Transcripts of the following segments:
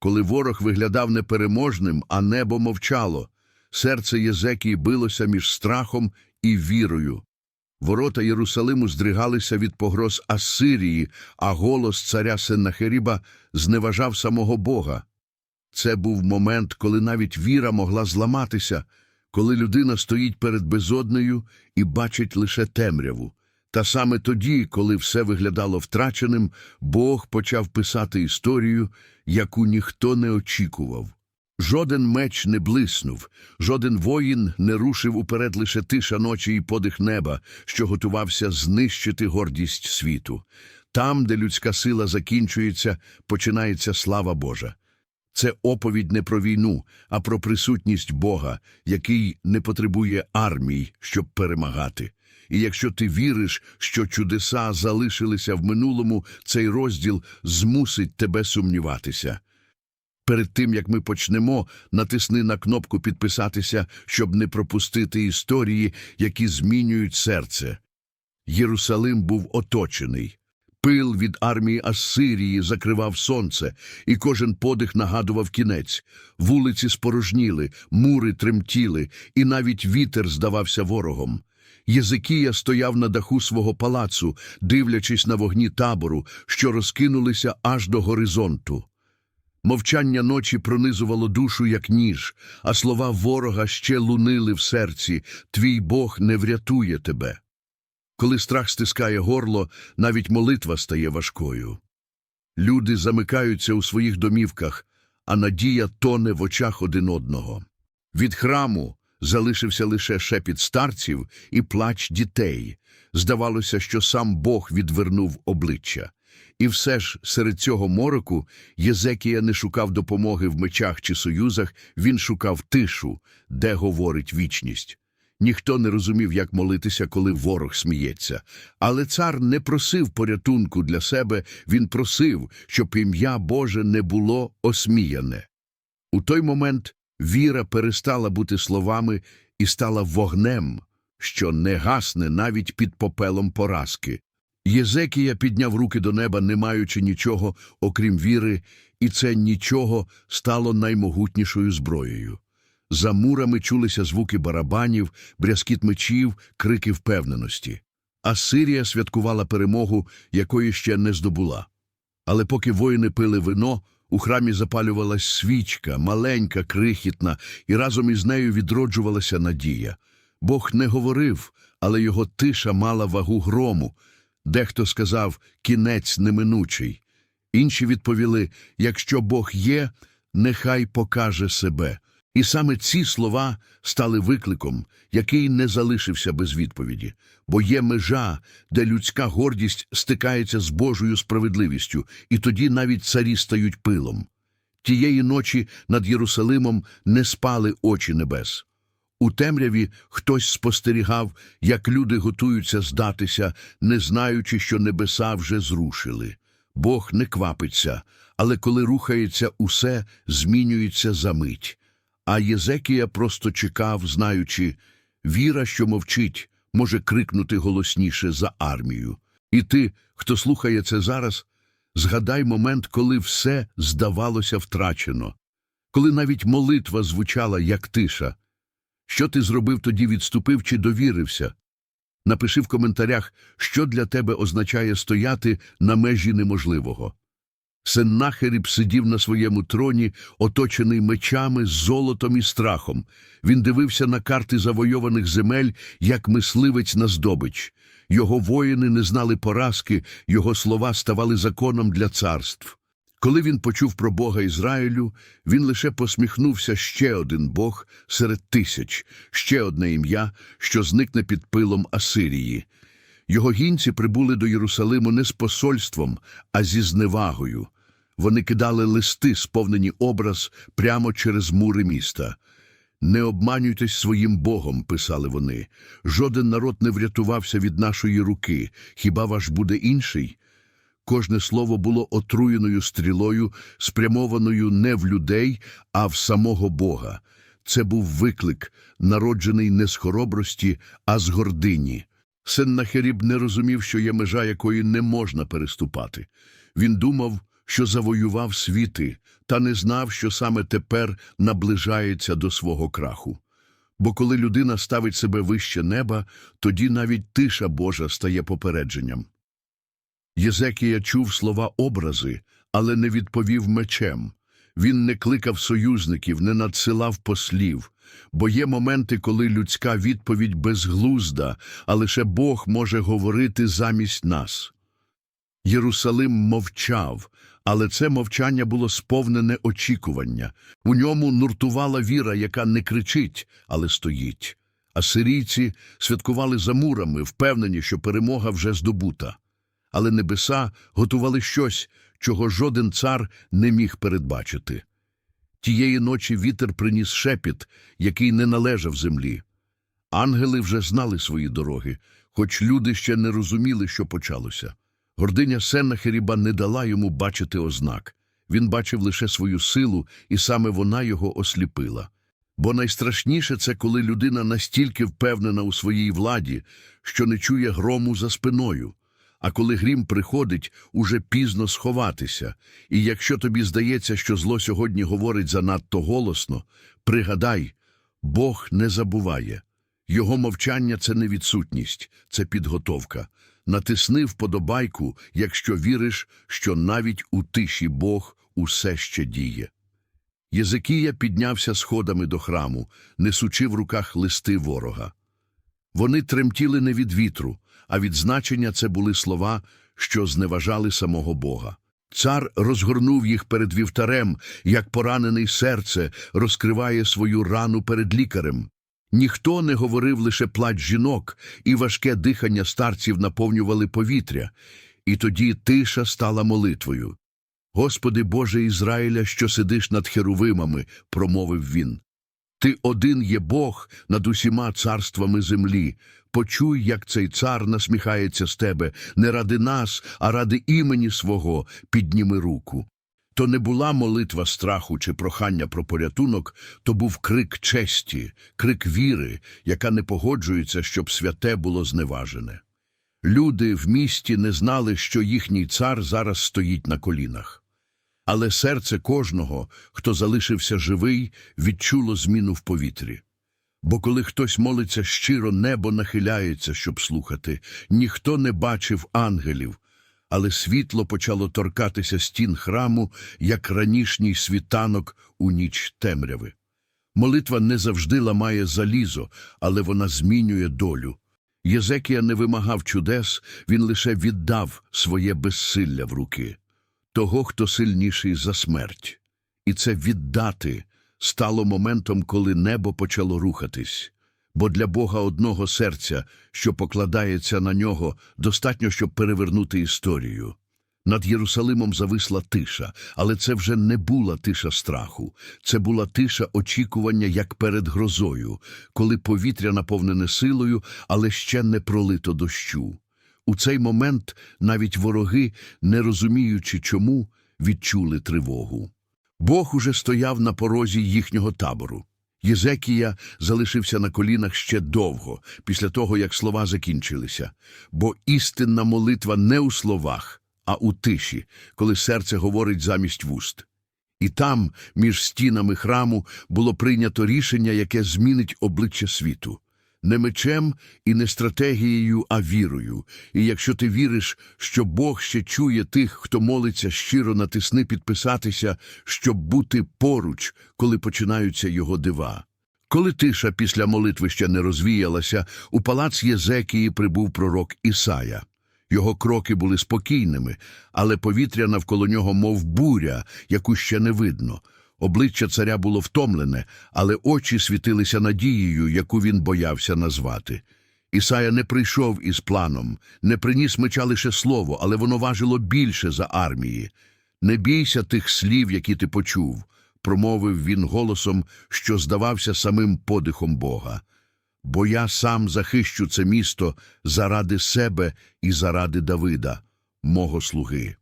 коли ворог виглядав непереможним, а небо мовчало. Серце Єзекії билося між страхом і вірою. Ворота Єрусалиму здригалися від погроз Ассирії, а голос царя Сеннахеріба зневажав самого Бога. Це був момент, коли навіть віра могла зламатися, коли людина стоїть перед безоднею і бачить лише темряву. Та саме тоді, коли все виглядало втраченим, Бог почав писати історію, яку ніхто не очікував. Жоден меч не блиснув, жоден воїн не рушив уперед лише тиша ночі і подих неба, що готувався знищити гордість світу. Там, де людська сила закінчується, починається слава Божа. Це оповідь не про війну, а про присутність Бога, який не потребує армій, щоб перемагати. І якщо ти віриш, що чудеса залишилися в минулому, цей розділ змусить тебе сумніватися. Перед тим, як ми почнемо, натисни на кнопку підписатися, щоб не пропустити історії, які змінюють серце. Єрусалим був оточений. Пил від армії Ассирії закривав сонце, і кожен подих нагадував кінець. Вулиці спорожніли, мури тремтіли, і навіть вітер здавався ворогом. Єзикія стояв на даху свого палацу, дивлячись на вогні табору, що розкинулися аж до горизонту. Мовчання ночі пронизувало душу, як ніж, а слова ворога ще лунили в серці «Твій Бог не врятує тебе». Коли страх стискає горло, навіть молитва стає важкою. Люди замикаються у своїх домівках, а надія тоне в очах один одного. Від храму залишився лише шепіт старців і плач дітей. Здавалося, що сам Бог відвернув обличчя. І все ж серед цього мороку Єзекія не шукав допомоги в мечах чи союзах, він шукав тишу, де говорить вічність. Ніхто не розумів, як молитися, коли ворог сміється. Але цар не просив порятунку для себе, він просив, щоб ім'я Боже не було осміяне. У той момент віра перестала бути словами і стала вогнем, що не гасне навіть під попелом поразки. Єзекія підняв руки до неба, не маючи нічого, окрім віри, і це нічого стало наймогутнішою зброєю. За мурами чулися звуки барабанів, брязкіт мечів, крики впевненості. Асирія святкувала перемогу, якої ще не здобула. Але поки воїни пили вино, у храмі запалювалась свічка, маленька, крихітна, і разом із нею відроджувалася надія. Бог не говорив, але його тиша мала вагу грому. Дехто сказав «кінець неминучий». Інші відповіли «якщо Бог є, нехай покаже себе». І саме ці слова стали викликом, який не залишився без відповіді, бо є межа, де людська гордість стикається з Божою справедливістю, і тоді навіть царі стають пилом. Тієї ночі над Єрусалимом не спали очі небес. У темряві хтось спостерігав, як люди готуються здатися, не знаючи, що небеса вже зрушили. Бог не квапиться, але коли рухається усе, змінюється за мить. А Єзекія просто чекав, знаючи, віра, що мовчить, може крикнути голосніше за армію. І ти, хто слухає це зараз, згадай момент, коли все здавалося втрачено, коли навіть молитва звучала, як тиша. Що ти зробив тоді, відступив чи довірився? Напиши в коментарях, що для тебе означає стояти на межі неможливого. Сеннахеріб сидів на своєму троні, оточений мечами, золотом і страхом. Він дивився на карти завойованих земель, як мисливець на здобич. Його воїни не знали поразки, його слова ставали законом для царств. Коли він почув про Бога Ізраїлю, він лише посміхнувся ще один Бог серед тисяч, ще одне ім'я, що зникне під пилом Асирії. Його гінці прибули до Єрусалиму не з посольством, а зі зневагою. Вони кидали листи, сповнені образ, прямо через мури міста. Не обманюйтесь своїм Богом, писали вони. Жоден народ не врятувався від нашої руки. Хіба ваш буде інший? Кожне слово було отруєною стрілою, спрямованою не в людей, а в самого Бога. Це був виклик, народжений не з хоробрості, а з гордині. Сеннахеріб не розумів, що є межа, якої не можна переступати. Він думав, що завоював світи, та не знав, що саме тепер наближається до свого краху. Бо коли людина ставить себе вище неба, тоді навіть тиша Божа стає попередженням. Єзекія чув слова образи, але не відповів мечем. Він не кликав союзників, не надсилав послів, бо є моменти, коли людська відповідь безглузда, а лише Бог може говорити замість нас. Єрусалим мовчав, але це мовчання було сповнене очікування. У ньому нуртувала віра, яка не кричить, але стоїть. Асирійці святкували за мурами, впевнені, що перемога вже здобута. Але небеса готували щось, чого жоден цар не міг передбачити. Тієї ночі вітер приніс шепіт, який не належав землі. Ангели вже знали свої дороги, хоч люди ще не розуміли, що почалося. Гординя Сеннахеріба не дала йому бачити ознак. Він бачив лише свою силу, і саме вона його осліпила. Бо найстрашніше це коли людина настільки впевнена у своїй владі, що не чує грому за спиною. А коли грім приходить, уже пізно сховатися. І якщо тобі здається, що зло сьогодні говорить занадто голосно, пригадай, Бог не забуває. Його мовчання це не відсутність, це підготовка. Натисни вподобайку, якщо віриш, що навіть у тиші Бог усе ще діє. Єзекія піднявся сходами до храму, несучи в руках листи ворога. Вони тремтіли не від вітру, а від значення це були слова, що зневажали самого Бога. Цар розгорнув їх перед вівтарем, як поранений серце розкриває свою рану перед лікарем. Ніхто не говорив лише плач жінок, і важке дихання старців наповнювали повітря, і тоді тиша стала молитвою. Господи Боже Ізраїля, що сидиш над херувимами, промовив він. Ти один є Бог над усіма царствами землі. Почуй, як цей цар насміхається з тебе, не ради нас, а ради імені свого підніми руку. То не була молитва страху чи прохання про порятунок, то був крик честі, крик віри, яка не погоджується, щоб святе було зневажене. Люди в місті не знали, що їхній цар зараз стоїть на колінах. Але серце кожного, хто залишився живий, відчуло зміну в повітрі. Бо коли хтось молиться щиро, небо нахиляється, щоб слухати, ніхто не бачив ангелів, але світло почало торкатися стін храму, як ранішній світанок у ніч темряви. Молитва не завжди ламає залізо, але вона змінює долю. Єзекія не вимагав чудес, він лише віддав своє безсилля в руки того, хто сильніший за смерть. І це віддати стало моментом, коли небо почало рухатись. Бо для Бога одного серця, що покладається на нього, достатньо, щоб перевернути історію. Над Єрусалимом зависла тиша, але це вже не була тиша страху, це була тиша очікування, як перед грозою, коли повітря наповнене силою, але ще не пролито дощу. У цей момент навіть вороги, не розуміючи чому, відчули тривогу. Бог уже стояв на порозі їхнього табору. Єзекія залишився на колінах ще довго, після того, як слова закінчилися, бо істинна молитва не у словах, а у тиші, коли серце говорить замість вуст. І там, між стінами храму, було прийнято рішення, яке змінить обличчя світу не мечем і не стратегією, а вірою. І якщо ти віриш, що Бог ще чує тих, хто молиться щиро натисни підписатися, щоб бути поруч, коли починаються його дива. Коли тиша після молитви ще не розвіялася, у палац Єзекії прибув пророк Ісая. Його кроки були спокійними, але повітря навколо нього, мов буря, яку ще не видно. Обличчя царя було втомлене, але очі світилися надією, яку він боявся назвати. Ісая не прийшов із планом, не приніс меча лише слово, але воно важило більше за армії. Не бійся тих слів, які ти почув, промовив він голосом, що здавався самим подихом Бога. Бо я сам захищу це місто заради себе і заради Давида, мого слуги.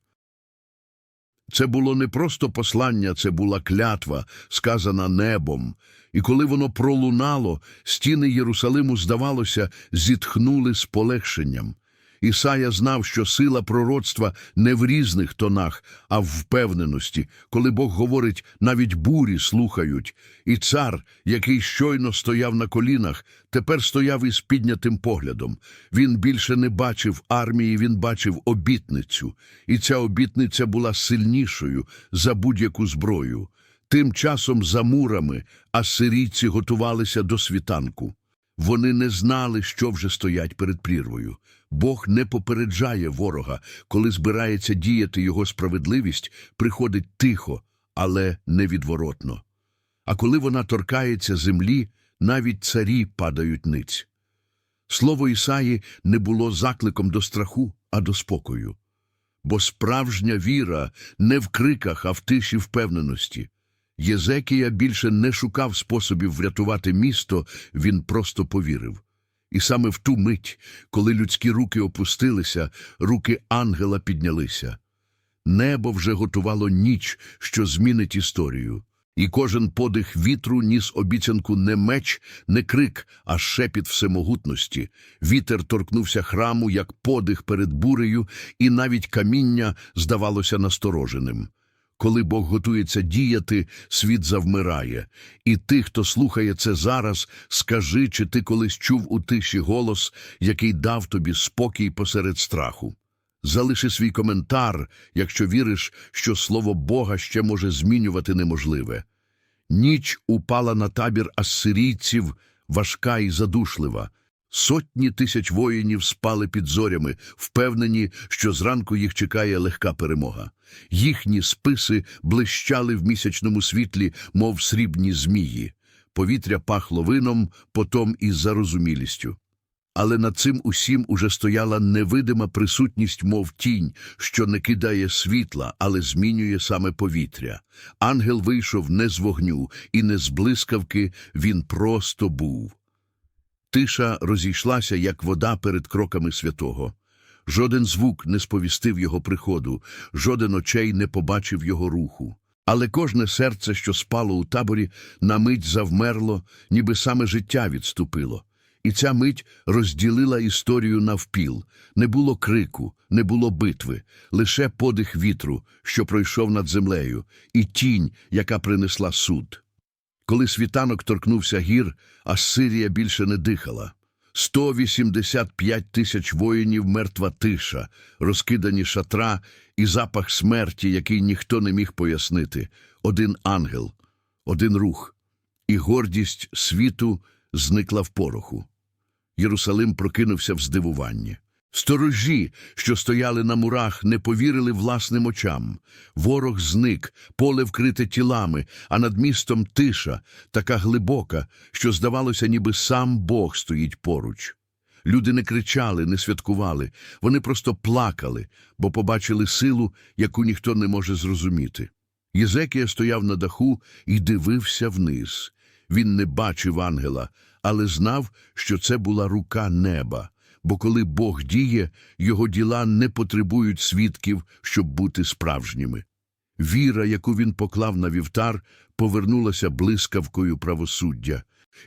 Це було не просто послання, це була клятва, сказана небом. І коли воно пролунало, стіни Єрусалиму, здавалося, зітхнули з полегшенням. Ісая знав, що сила пророцтва не в різних тонах, а в впевненості, коли Бог говорить, навіть бурі слухають. І цар, який щойно стояв на колінах, тепер стояв із піднятим поглядом. Він більше не бачив армії, він бачив обітницю. І ця обітниця була сильнішою за будь-яку зброю. Тим часом за мурами асирійці готувалися до світанку. Вони не знали, що вже стоять перед прірвою. Бог не попереджає ворога, коли збирається діяти його справедливість, приходить тихо, але невідворотно. А коли вона торкається землі, навіть царі падають ниць. Слово Ісаї не було закликом до страху, а до спокою. Бо справжня віра не в криках, а в тиші впевненості. Єзекія більше не шукав способів врятувати місто, він просто повірив. І саме в ту мить, коли людські руки опустилися, руки ангела піднялися. Небо вже готувало ніч, що змінить історію. І кожен подих вітру ніс обіцянку не меч, не крик, а шепіт всемогутності. Вітер торкнувся храму, як подих перед бурею, і навіть каміння здавалося настороженим. Коли Бог готується діяти, світ завмирає. І ти, хто слухає це зараз, скажи, чи ти колись чув у тиші голос, який дав тобі спокій посеред страху. Залиши свій коментар, якщо віриш, що слово Бога ще може змінювати неможливе. Ніч упала на табір ассирійців, важка і задушлива. Сотні тисяч воїнів спали під зорями, впевнені, що зранку їх чекає легка перемога. Їхні списи блищали в місячному світлі, мов срібні змії. Повітря пахло вином, потом і зарозумілістю. Але над цим усім уже стояла невидима присутність, мов тінь, що не кидає світла, але змінює саме повітря. Ангел вийшов не з вогню і не з блискавки, він просто був. Тиша розійшлася, як вода перед кроками святого. Жоден звук не сповістив його приходу, жоден очей не побачив його руху. Але кожне серце, що спало у таборі, на мить завмерло, ніби саме життя відступило. І ця мить розділила історію навпіл. Не було крику, не було битви, лише подих вітру, що пройшов над землею, і тінь, яка принесла суд. Коли світанок торкнувся гір, Ассирія більше не дихала. 185 тисяч воїнів мертва тиша, розкидані шатра і запах смерті, який ніхто не міг пояснити. Один ангел, один рух, і гордість світу зникла в пороху. Єрусалим прокинувся в здивуванні. Сторожі, що стояли на мурах, не повірили власним очам. Ворог зник, поле вкрите тілами, а над містом тиша, така глибока, що здавалося, ніби сам Бог стоїть поруч. Люди не кричали, не святкували, вони просто плакали, бо побачили силу, яку ніхто не може зрозуміти. Єзекія стояв на даху і дивився вниз. Він не бачив ангела, але знав, що це була рука неба. Бо коли Бог діє, його діла не потребують свідків, щоб бути справжніми. Віра, яку він поклав на вівтар, повернулася блискавкою правосуддя.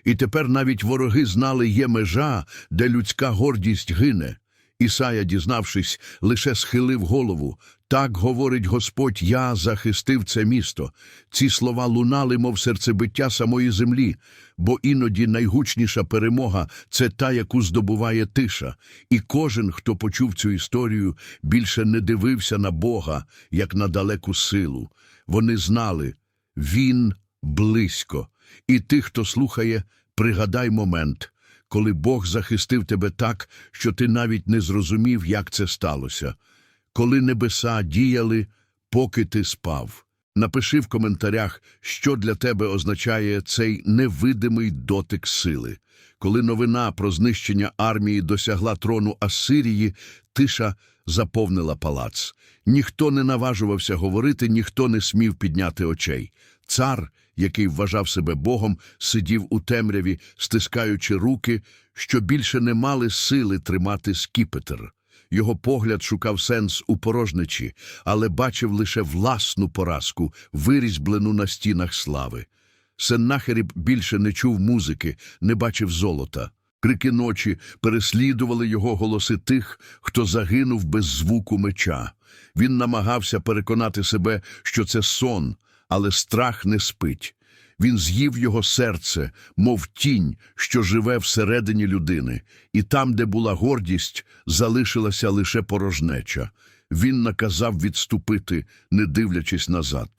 І тепер навіть вороги знали, є межа, де людська гордість гине. Ісая, дізнавшись, лише схилив голову. Так говорить Господь, я захистив це місто. Ці слова лунали, мов серцебиття самої землі, бо іноді найгучніша перемога це та, яку здобуває тиша. І кожен, хто почув цю історію, більше не дивився на Бога, як на далеку силу. Вони знали, Він близько. І ти, хто слухає, пригадай момент, коли Бог захистив тебе так, що ти навіть не зрозумів, як це сталося. Коли небеса діяли, поки ти спав. Напиши в коментарях, що для тебе означає цей невидимий дотик сили. Коли новина про знищення армії досягла трону Ассирії, тиша заповнила палац. Ніхто не наважувався говорити, ніхто не смів підняти очей. Цар, який вважав себе Богом, сидів у темряві, стискаючи руки, що більше не мали сили тримати скіпетр. Його погляд шукав сенс у порожнечі, але бачив лише власну поразку, вирізблену на стінах слави. Сеннахеріб більше не чув музики, не бачив золота. Крики ночі переслідували його голоси тих, хто загинув без звуку меча. Він намагався переконати себе, що це сон, але страх не спить. Він з'їв його серце, мов тінь, що живе всередині людини, і там, де була гордість, залишилася лише порожнеча. Він наказав відступити, не дивлячись назад.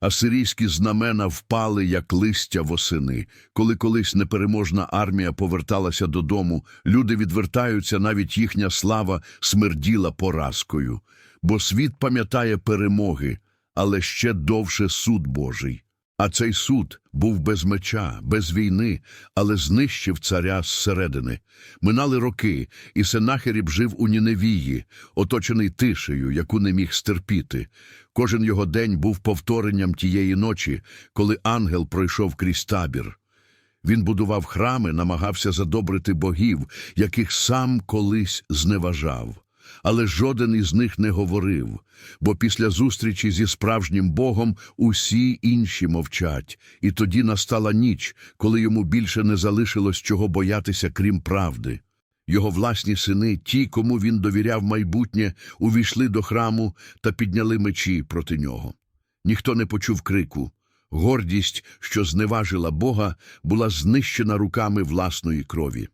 Асирійські знамена впали, як листя восени. Коли колись непереможна армія поверталася додому, люди відвертаються, навіть їхня слава смерділа поразкою. Бо світ пам'ятає перемоги, але ще довше суд Божий. А цей суд був без меча, без війни, але знищив царя зсередини. Минали роки, і Сенахеріб жив у Ніневії, оточений тишею, яку не міг стерпіти. Кожен його день був повторенням тієї ночі, коли ангел пройшов крізь табір. Він будував храми, намагався задобрити богів, яких сам колись зневажав. Але жоден із них не говорив, бо після зустрічі зі справжнім Богом усі інші мовчать, і тоді настала ніч, коли йому більше не залишилось чого боятися, крім правди. Його власні сини, ті, кому він довіряв майбутнє, увійшли до храму та підняли мечі проти нього. Ніхто не почув крику. Гордість, що зневажила Бога, була знищена руками власної крові.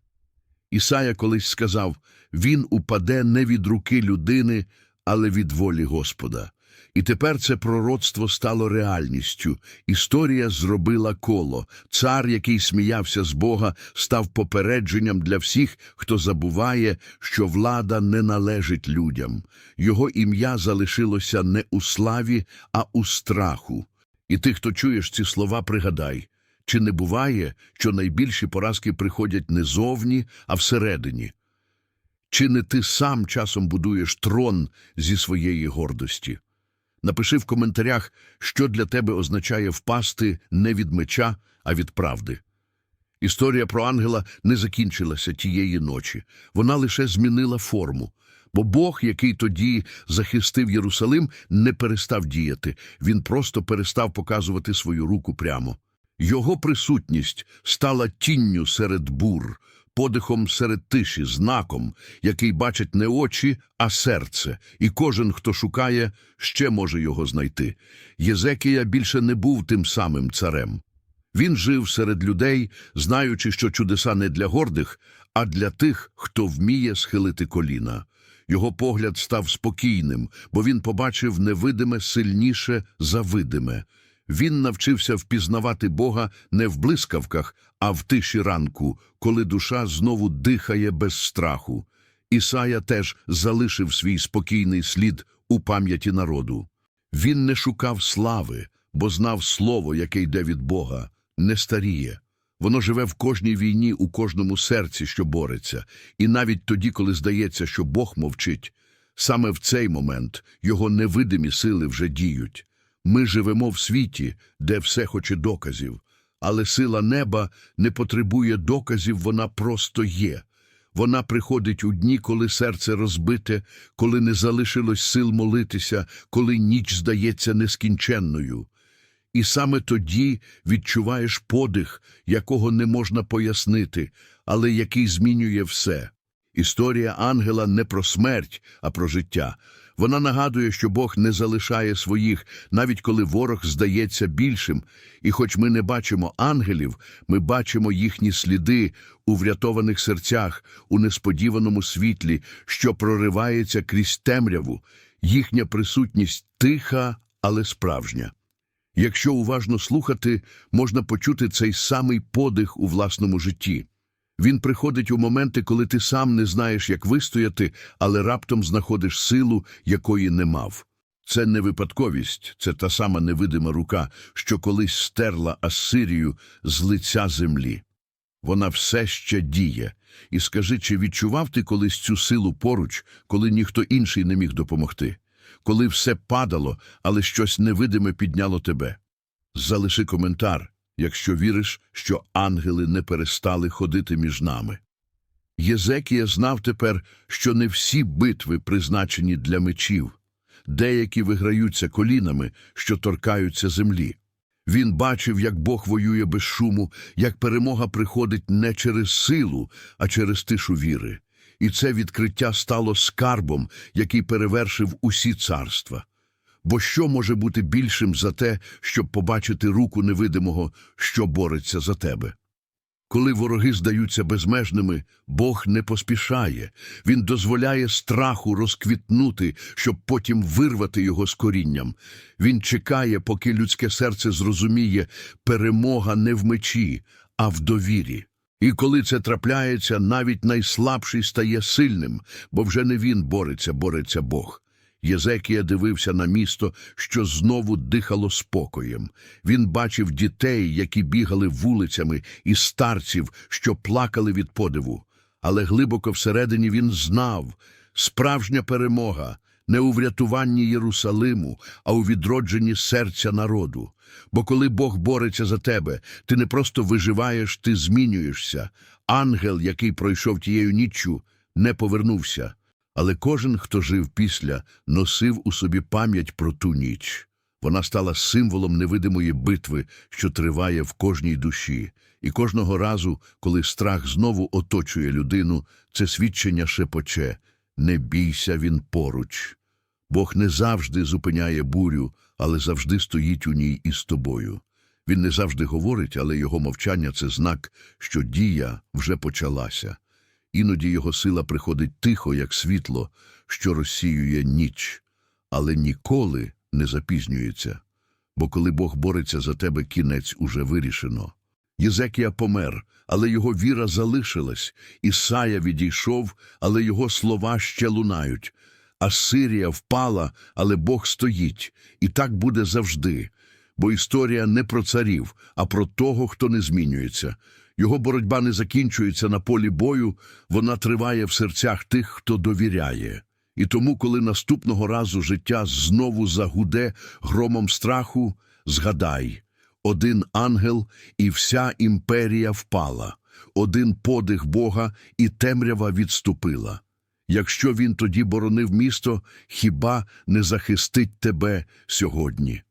Ісая колись сказав, він упаде не від руки людини, але від волі Господа. І тепер це пророцтво стало реальністю. Історія зробила коло. Цар, який сміявся з Бога, став попередженням для всіх, хто забуває, що влада не належить людям. Його ім'я залишилося не у славі, а у страху. І ти, хто чуєш ці слова, пригадай, чи не буває, що найбільші поразки приходять не зовні, а всередині? Чи не ти сам часом будуєш трон зі своєї гордості? Напиши в коментарях, що для тебе означає впасти не від меча, а від правди. Історія про ангела не закінчилася тієї ночі. Вона лише змінила форму. Бо Бог, який тоді захистив Єрусалим, не перестав діяти. Він просто перестав показувати свою руку прямо. Його присутність стала тінню серед бур, подихом серед тиші, знаком, який бачать не очі, а серце, і кожен, хто шукає, ще може його знайти. Єзекія більше не був тим самим царем. Він жив серед людей, знаючи, що чудеса не для гордих, а для тих, хто вміє схилити коліна. Його погляд став спокійним, бо він побачив невидиме сильніше за видиме. Він навчився впізнавати Бога не в блискавках, а в тиші ранку, коли душа знову дихає без страху. Ісая теж залишив свій спокійний слід у пам'яті народу. Він не шукав слави, бо знав слово, яке йде від Бога, не старіє. Воно живе в кожній війні, у кожному серці, що бореться, і навіть тоді, коли здається, що Бог мовчить, саме в цей момент його невидимі сили вже діють. Ми живемо в світі, де все хоче доказів, але сила неба не потребує доказів, вона просто є. Вона приходить у дні, коли серце розбите, коли не залишилось сил молитися, коли ніч здається нескінченною. І саме тоді відчуваєш подих, якого не можна пояснити, але який змінює все. Історія ангела не про смерть, а про життя. Вона нагадує, що Бог не залишає своїх, навіть коли ворог здається більшим. І хоч ми не бачимо ангелів, ми бачимо їхні сліди у врятованих серцях, у несподіваному світлі, що проривається крізь темряву. Їхня присутність тиха, але справжня. Якщо уважно слухати, можна почути цей самий подих у власному житті. Він приходить у моменти, коли ти сам не знаєш, як вистояти, але раптом знаходиш силу, якої не мав. Це не випадковість, це та сама невидима рука, що колись стерла Ассирію з лиця землі. Вона все ще діє. І скажи, чи відчував ти колись цю силу поруч, коли ніхто інший не міг допомогти? Коли все падало, але щось невидиме підняло тебе? Залиши коментар, якщо віриш, що ангели не перестали ходити між нами. Єзекія знав тепер, що не всі битви призначені для мечів. Деякі виграються колінами, що торкаються землі. Він бачив, як Бог воює без шуму, як перемога приходить не через силу, а через тишу віри. І це відкриття стало скарбом, який перевершив усі царства. Бо що може бути більшим за те, щоб побачити руку невидимого, що бореться за тебе? Коли вороги здаються безмежними, Бог не поспішає. Він дозволяє страху розквітнути, щоб потім вирвати його з корінням. Він чекає, поки людське серце зрозуміє перемога не в мечі, а в довірі. І коли це трапляється, навіть найслабший стає сильним, бо вже не він бореться, бореться Бог. Єзекія дивився на місто, що знову дихало спокоєм. Він бачив дітей, які бігали вулицями, і старців, що плакали від подиву. Але глибоко всередині він знав справжня перемога не у врятуванні Єрусалиму, а у відродженні серця народу. Бо коли Бог бореться за тебе, ти не просто виживаєш, ти змінюєшся. Ангел, який пройшов тією ніччю, не повернувся. Але кожен, хто жив після, носив у собі пам'ять про ту ніч. Вона стала символом невидимої битви, що триває в кожній душі. І кожного разу, коли страх знову оточує людину, це свідчення шепоче «Не бійся, він поруч». Бог не завжди зупиняє бурю, але завжди стоїть у ній із тобою. Він не завжди говорить, але його мовчання – це знак, що дія вже почалася. Іноді його сила приходить тихо, як світло, що розсіює ніч, але ніколи не запізнюється. Бо коли Бог бореться за тебе, кінець уже вирішено. Єзекія помер, але його віра залишилась. Ісая відійшов, але його слова ще лунають. Асирія впала, але Бог стоїть. І так буде завжди. Бо історія не про царів, а про того, хто не змінюється. Його боротьба не закінчується на полі бою, вона триває в серцях тих, хто довіряє. І тому, коли наступного разу життя знову загуде громом страху, згадай один ангел і вся імперія впала, один подих Бога і темрява відступила. Якщо він тоді боронив місто, хіба не захистить тебе сьогодні?